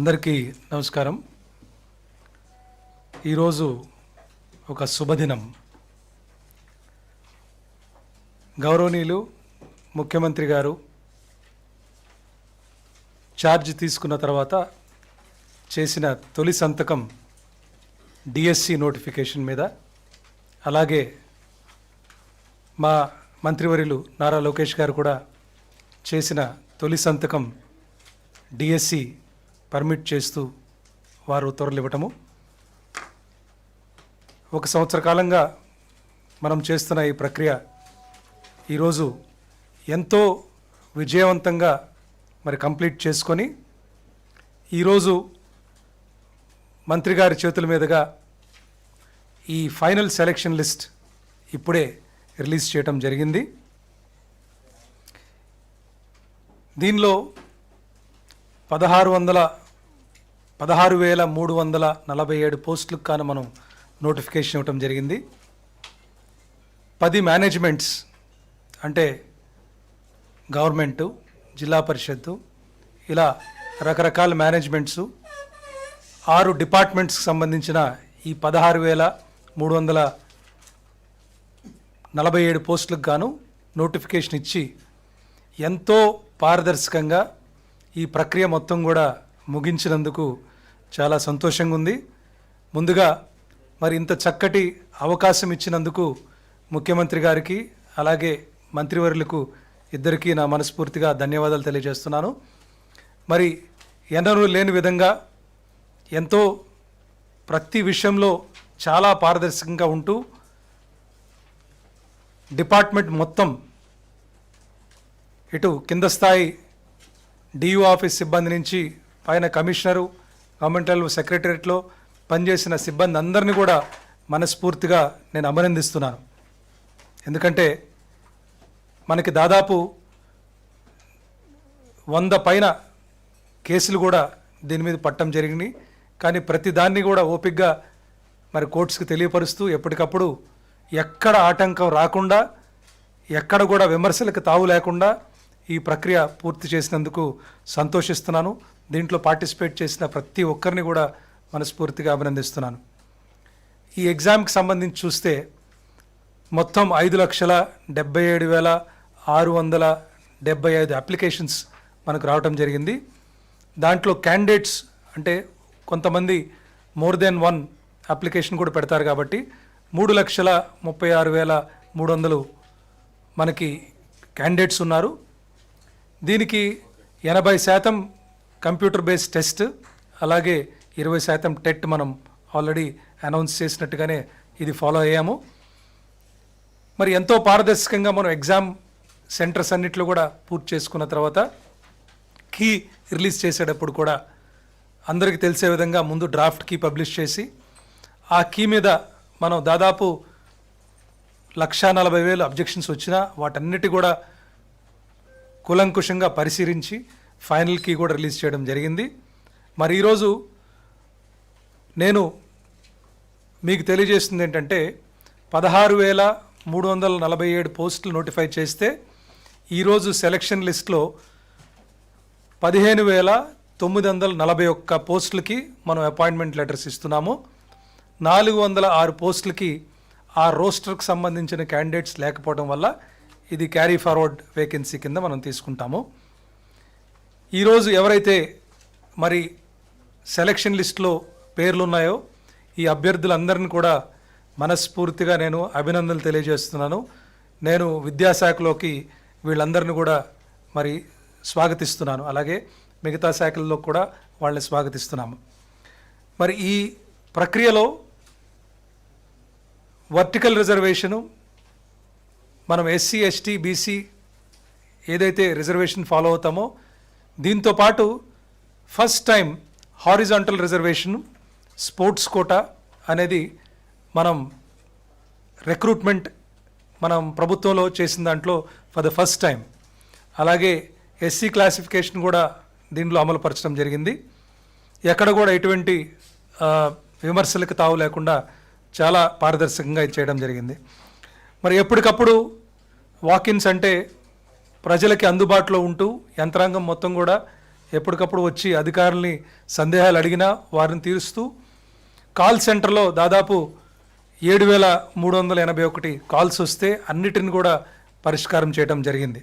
అందరికీ నమస్కారం. ఈరోజు ఒక శుభదినం. గౌరవనీయులు ముఖ్యమంత్రి గారు ఛార్జ్ తీసుకున్న తర్వాత చేసిన తొలి సంతకం డిఎస్సి నోటిఫికేషన్ మీద. అలాగే మా మంత్రివర్యులు నారా లోకేష్ గారు కూడా చేసిన తొలి సంతకం డిఎస్సి పర్మిట్ చేస్తూ వారు ఉత్తర్వులు ఇవ్వటము. ఒక సంవత్సర కాలంగా మనం చేస్తున్న ఈ ప్రక్రియ ఈరోజు ఎంతో విజయవంతంగా మరి కంప్లీట్ చేసుకొని ఈరోజు మంత్రి గారి చేతుల మీదుగా ఈ ఫైనల్ సెలెక్షన్ లిస్ట్ ఇప్పుడే రిలీజ్ చేయటం జరిగింది. దీనిలో పదహారు వందల పదహారు వేల మూడు వందల నలభై ఏడు పోస్టులకు కాను మనం నోటిఫికేషన్ ఇవ్వటం జరిగింది. పది మేనేజ్మెంట్స్ అంటే గవర్నమెంటు జిల్లా పరిషత్తు ఇలా రకరకాల మేనేజ్మెంట్స్ ఆరు డిపార్ట్మెంట్స్కి సంబంధించిన ఈ పదహారు వేల మూడు వందల నలభై ఏడు పోస్టులకు గాను నోటిఫికేషన్ ఇచ్చి ఎంతో పారదర్శకంగా ఈ ప్రక్రియ మొత్తం కూడా ముగించినందుకు చాలా సంతోషంగా ఉంది ముందుగా మరి ఇంత చక్కటి అవకాశం ఇచ్చినందుకు ముఖ్యమంత్రి గారికి అలాగే మంత్రివర్యులకు ఇద్దరికీ నా మనస్ఫూర్తిగా ధన్యవాదాలు తెలియజేస్తున్నాను. మరి ఎన్నరూ లేని విధంగా ఎంతో ప్రతి విషయంలో చాలా పారదర్శకంగా ఉంటూ డిపార్ట్మెంట్ మొత్తం ఇటు కింద స్థాయి డియు ఆఫీస్ సిబ్బంది నుంచి పైన కమిషనరు గవర్నమెంటల్ సెక్రటరియట్లో పనిచేసిన సిబ్బంది అందరినీ కూడా మనస్ఫూర్తిగా నేను అభినందిస్తున్నాను. ఎందుకంటే మనకి దాదాపు వంద పైన కేసులు కూడా దీని మీద పట్టం జరిగింది. కానీ ప్రతి దాన్ని కూడా ఓపిక్గా మరి కోర్ట్స్కి తెలియపరుస్తూ ఎప్పటికప్పుడు ఎక్కడ ఆటంకం రాకుండా ఎక్కడ కూడా విమర్శలకు తావు లేకుండా ఈ ప్రక్రియ పూర్తి చేసినందుకు సంతోషిస్తున్నాను. దీంట్లో పార్టిసిపేట్ చేసిన ప్రతి ఒక్కరిని కూడా మనస్ఫూర్తిగా అభినందిస్తున్నాను. ఈ ఎగ్జామ్కి సంబంధించి చూస్తే మొత్తం ఐదు లక్షల డెబ్బై ఏడు వేల ఆరు వందల డెబ్బై ఐదు అప్లికేషన్స్ మనకు రావటం జరిగింది. దాంట్లో క్యాండిడేట్స్ అంటే కొంతమంది మోర్ దెన్ వన్ అప్లికేషన్ కూడా పెడతారు కాబట్టి మూడు లక్షల ముప్పై ఆరు వేల మూడు వందలు మనకి క్యాండిడేట్స్ ఉన్నారు. దీనికి ఎనభై శాతం కంప్యూటర్ బేస్డ్ టెస్ట్ అలాగే ఇరవై శాతం టెట్ మనం ఆల్రెడీ అనౌన్స్ చేసినట్టుగానే ఇది ఫాలో అయ్యాము. మరి ఎంతో పారదర్శకంగా మనం ఎగ్జామ్ సెంటర్స్ అన్నిట్లో కూడా పూర్తి చేసుకున్న తర్వాత కీ రిలీజ్ చేసేటప్పుడు కూడా అందరికీ తెలిసే విధంగా ముందు డ్రాఫ్ట్ కీ పబ్లిష్ చేసి ఆ కీ మీద మనం దాదాపు లక్షా నలభై వేలు అబ్జెక్షన్స్ వచ్చినా వాటన్నిటి కూడా కూలంకుషంగా పరిశీలించి ఫైనల్కి కూడా రిలీజ్ చేయడం జరిగింది. మరి ఈరోజు నేను మీకు తెలియజేస్తుంది ఏంటంటే పదహారు వేల మూడు వందల నలభై ఏడు పోస్టులు నోటిఫై చేస్తే ఈరోజు సెలక్షన్ లిస్ట్లో పదిహేను వేల తొమ్మిది వందల నలభై ఒక్క పోస్టులకి మనం అపాయింట్మెంట్ లెటర్స్ ఇస్తున్నాము. నాలుగు వందల ఆరు పోస్టులకి ఆ రోస్టర్కి సంబంధించిన క్యాండిడేట్స్ లేకపోవడం వల్ల ఇది క్యారీ ఫార్వర్డ్ వేకెన్సీ కింద మనం తీసుకుంటాము. ఈరోజు ఎవరైతే మరి సెలక్షన్ లిస్ట్లో పేర్లు ఉన్నాయో ఈ అభ్యర్థులందరిని కూడా మనస్ఫూర్తిగా నేను అభినందనలు తెలియజేస్తున్నాను. నేను విద్యాశాఖలోకి వీళ్ళందరిని కూడా మరి స్వాగతిస్తున్నాను. అలాగే మిగతా శాఖల్లో కూడా వాళ్ళని స్వాగతిస్తున్నాము. మరి ఈ ప్రక్రియలో వర్టికల్ రిజర్వేషను మనం ఎస్సీ ఎస్టీ బీసీ ఏదైతే రిజర్వేషన్ ఫాలో అవుతామో దీంతో పాటు first time horizontal reservation sports quota అనేది మనం రిక్రూట్మెంట్ మనం ప్రభుత్వంలో చేసిన దాంట్లో ఫర్ ద ఫస్ట్ టైం అలాగే ఎస్సీ క్లాసిఫికేషన్ కూడా దీనిలో అమలుపరచడం జరిగింది. ఎక్కడ కూడా ఎటువంటి విమర్శలకు తావు లేకుండా చాలా పారదర్శకంగా ఇది చేయడం జరిగింది. మరి ఎప్పటికప్పుడు వాకిన్స్ అంటే ప్రజలకి అందుబాటులో ఉంటూ యంత్రాంగం మొత్తం కూడా ఎప్పటికప్పుడు వచ్చి అధికారుల్ని సందేహాలు అడిగినా వారిని తీరుస్తూ కాల్ సెంటర్లో దాదాపు ఏడు వేల మూడు వందల ఎనభై ఒకటి కాల్స్ వస్తే అన్నిటిని కూడా పరిష్కారం చేయడం జరిగింది.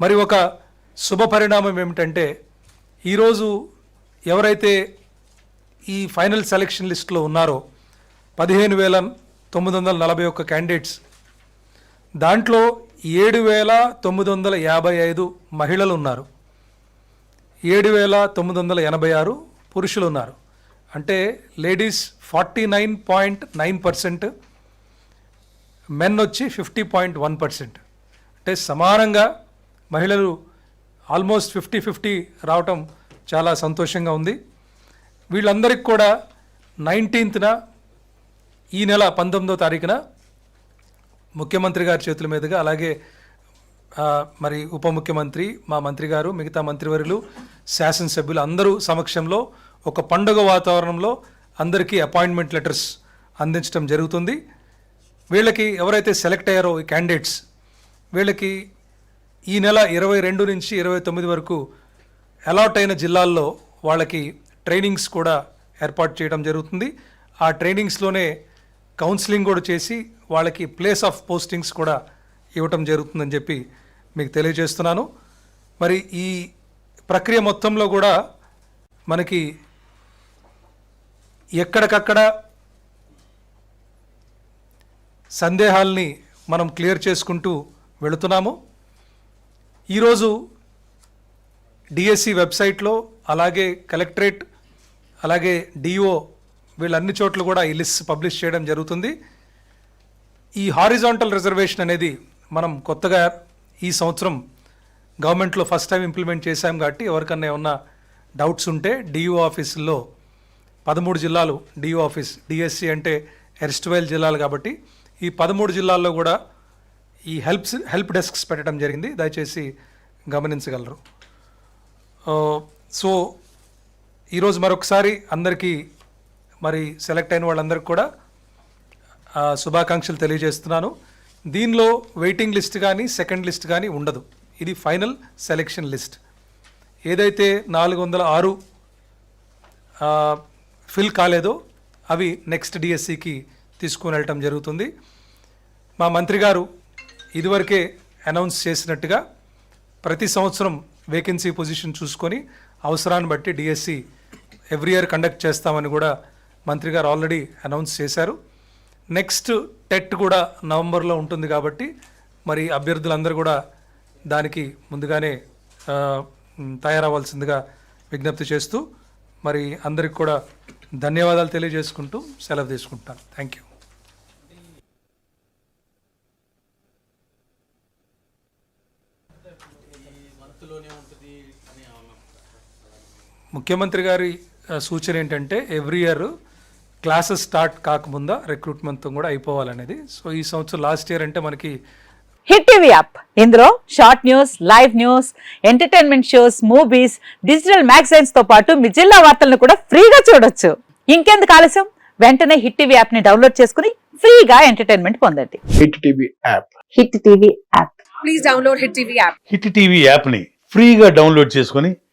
మరి ఒక శుభ పరిణామం ఏమిటంటే ఈరోజు ఎవరైతే ఈ ఫైనల్ సెలక్షన్ లిస్ట్లో ఉన్నారో పదిహేను వేల తొమ్మిది వందల నలభై ఒక్క క్యాండిడేట్స్ దాంట్లో ఏడు వేల తొమ్మిది వందల యాభై ఐదు మహిళలు ఉన్నారు ఏడు వేల తొమ్మిది వందల ఎనభై ఆరు పురుషులు ఉన్నారు అంటే ladies forty nine point nine percent men వచ్చి ఫిఫ్టీ పాయింట్ వన్ పర్సెంట్. అంటే సమానంగా మహిళలు ఆల్మోస్ట్ ఫిఫ్టీ ఫిఫ్టీ రావటం చాలా సంతోషంగా ఉంది. వీళ్ళందరికీ కూడా నైన్టీన్త్న ఈ నెల పంతొమ్మిదో తారీఖున ముఖ్యమంత్రి గారి చేతుల మీదుగా అలాగే మరి ఉప ముఖ్యమంత్రి మా మంత్రి గారు మిగతా మంత్రివర్యులు శాసనసభ్యులు అందరూ సమక్షంలో ఒక పండుగ వాతావరణంలో అందరికీ అపాయింట్మెంట్ లెటర్స్ అందించడం జరుగుతుంది. వీళ్ళకి ఎవరైతే సెలెక్ట్ అయ్యారో ఈ క్యాండిడేట్స్ వీళ్ళకి ఈ నెల ఇరవై రెండు నుంచి ఇరవై తొమ్మిది వరకు అలాట్ అయిన జిల్లాల్లో వాళ్ళకి ట్రైనింగ్స్ కూడా ఏర్పాటు చేయడం జరుగుతుంది. ఆ ట్రైనింగ్స్లోనే కౌన్సిలింగ్ కూడా చేసి వాళ్ళకి ప్లేస్ ఆఫ్ పోస్టింగ్స్ కూడా ఇవ్వటం జరుగుతుందని చెప్పి మీకు తెలియజేస్తున్నాను. మరి ఈ ప్రక్రియ మొత్తంలో కూడా మనకి ఎక్కడికక్కడ సందేహాల్ని మనం క్లియర్ చేసుకుంటూ వెళుతున్నాము. ఈరోజు డిఎస్సి వెబ్సైట్లో అలాగే కలెక్టరేట్ అలాగే డిఓ వీళ్ళన్ని చోట్ల కూడా ఈ లిస్ట్ పబ్లిష్ చేయడం జరుగుతుంది. ఈ హారిజాంటల్ రిజర్వేషన్ అనేది మనం కొత్తగా ఈ సంవత్సరం గవర్నమెంట్లో ఫస్ట్ టైం ఇంప్లిమెంట్ చేశాం కాబట్టి ఎవరికన్నా ఏమన్నా డౌట్స్ ఉంటే డిఓ ఆఫీసుల్లో పదమూడు జిల్లాలు డిఓ ఆఫీస్ డిఎస్సి అంటే ఎర్స్ట్వైల్ జిల్లాలు కాబట్టి ఈ పదమూడు జిల్లాల్లో కూడా ఈ హెల్ప్స్ హెల్ప్ డెస్క్స్ పెట్టడం జరిగింది. దయచేసి గమనించగలరు. సో ఈరోజు మరొకసారి అందరికీ మరి సెలెక్ట్ అయిన వాళ్ళందరికీ కూడా శుభాకాంక్షలు తెలియజేస్తున్నాను. దీనిలో వెయిటింగ్ లిస్ట్ కానీ సెకండ్ లిస్ట్ కానీ ఉండదు. ఇది ఫైనల్ సెలెక్షన్ లిస్ట్. ఏదైతే నాలుగు వందల ఆరు ఫిల్ కాలేదో అవి నెక్స్ట్ డిఎస్సికి తీసుకుని వెళ్ళటం జరుగుతుంది. మా మంత్రి గారు ఇదివరకే అనౌన్స్ చేసినట్టుగా ప్రతి సంవత్సరం వేకెన్సీ పొజిషన్ చూసుకొని అవసరాన్ని బట్టి డిఎస్సి ఎవ్రీ ఇయర్ కండక్ట్ చేస్తామని కూడా మంత్రి గారు ఆల్రెడీ అనౌన్స్ చేశారు. నెక్స్ట్ టెట్ కూడా నవంబర్లో ఉంటుంది కాబట్టి మరి అభ్యర్థులందరూ కూడా దానికి ముందుగానే తయారవ్వాల్సిందిగా విజ్ఞప్తి చేస్తూ మరి అందరికి కూడా ధన్యవాదాలు తెలియజేసుకుంటూ సెలవు తీసుకుంటాను. Thank you. ముఖ్యమంత్రి గారి సూచన ఏంటంటే ఎవ్రీ ఇయర్ క్లాసెస్ స్టార్ట్ కాకముందా రిక్రూట్మెంట్ కూడా అయిపోవాలనేది. సో ఈ సంవత్సరం లాస్ట్ ఇయర్ అంటే మనకి హిట్ టీవీ యాప్. ఇందులో short news live news entertainment shows movies digital మ్యాగజైన్స్తో పాటు మీ జిల్లా వార్తలను కూడా ఫ్రీగా చూడొచ్చు. ఇంకెందుకు ఆలస్యం? వెంటనే హిట్ టీవీ యాప్ని డౌన్లోడ్ చేసుకుని ఫ్రీగా ఎంటర్టైన్మెంట్ పొందండి. Hit TV app. Hit TV app. Please download Hit TV app. Hit TV యాప్ని ఫ్రీగా డౌన్లోడ్ చేసుకొని